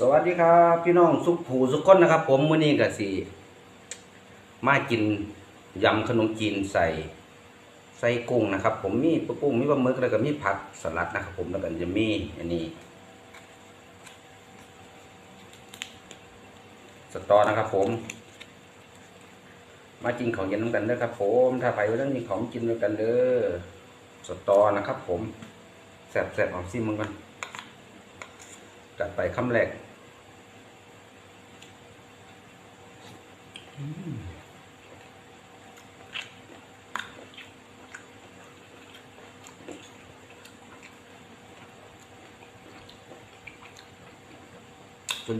สวัสดีครับ พี่น้องสุขผูสุขคนนะครับ ผมมื้อนี้ก็สิมากินยำขนมจีนใส่ใส่กุ้งนะครับ ผมมีปลาปุ้งมีปลาหมึกแล้วก็มีผักสลัดนะครับ ผมแล้วก็จะมีอันนี้สตอนะครับ ผม มากินของเย็นน้ำกันเด้อครับ ผมถ้าไปว่าต้องมีของกินด้วยกันเด้อสตอนะครับ ผมแซ่บๆเอาซิมึงกันจัดไปคำแรก สุ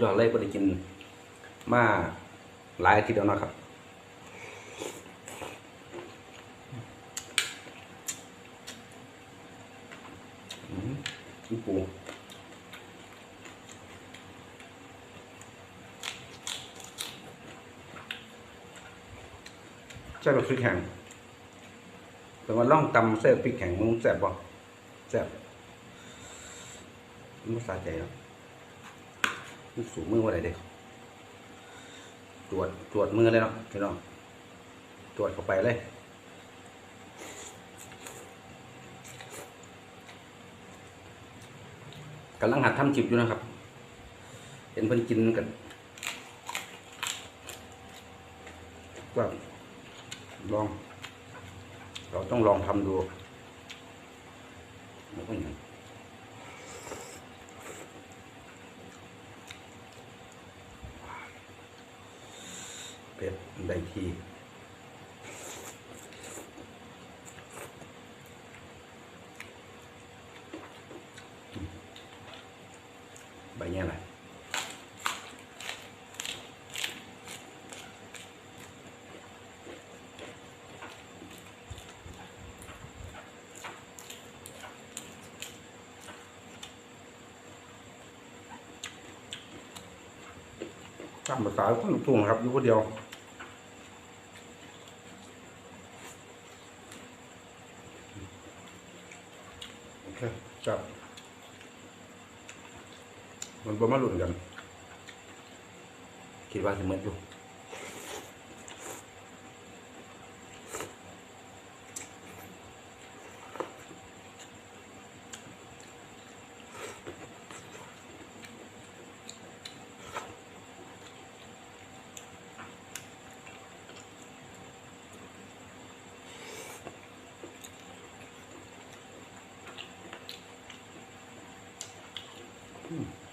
ดอดเลยก็ได้กินมาหลายอาทิตย์แล้วนะครับอืมปู ช่แบบพริกแข็งแต่ว่าล่องตำเส้พริกแข็งมึงแซ่บบ่แซ่บมันสาใจแล้วมันสูงมือว่าไรเด็กตรวจตรวจมือเลยเนาะพี่น้องตรวจเข้าไปเลยกำลังหัดทำจิบอยู่นะครับ เห็นเพิ่นกินกันก็ ลอง เราต้องลองทำดูแล้วก็อย่างเป็ดได้ทีใบเนี้ยอะไร ตามภาษาคนลูกทุ่งครับอยู่คนเดียวโอเคจับมันบ่มาหลุดกัน คิดว่าจะเหมือนอยู่ Hmm.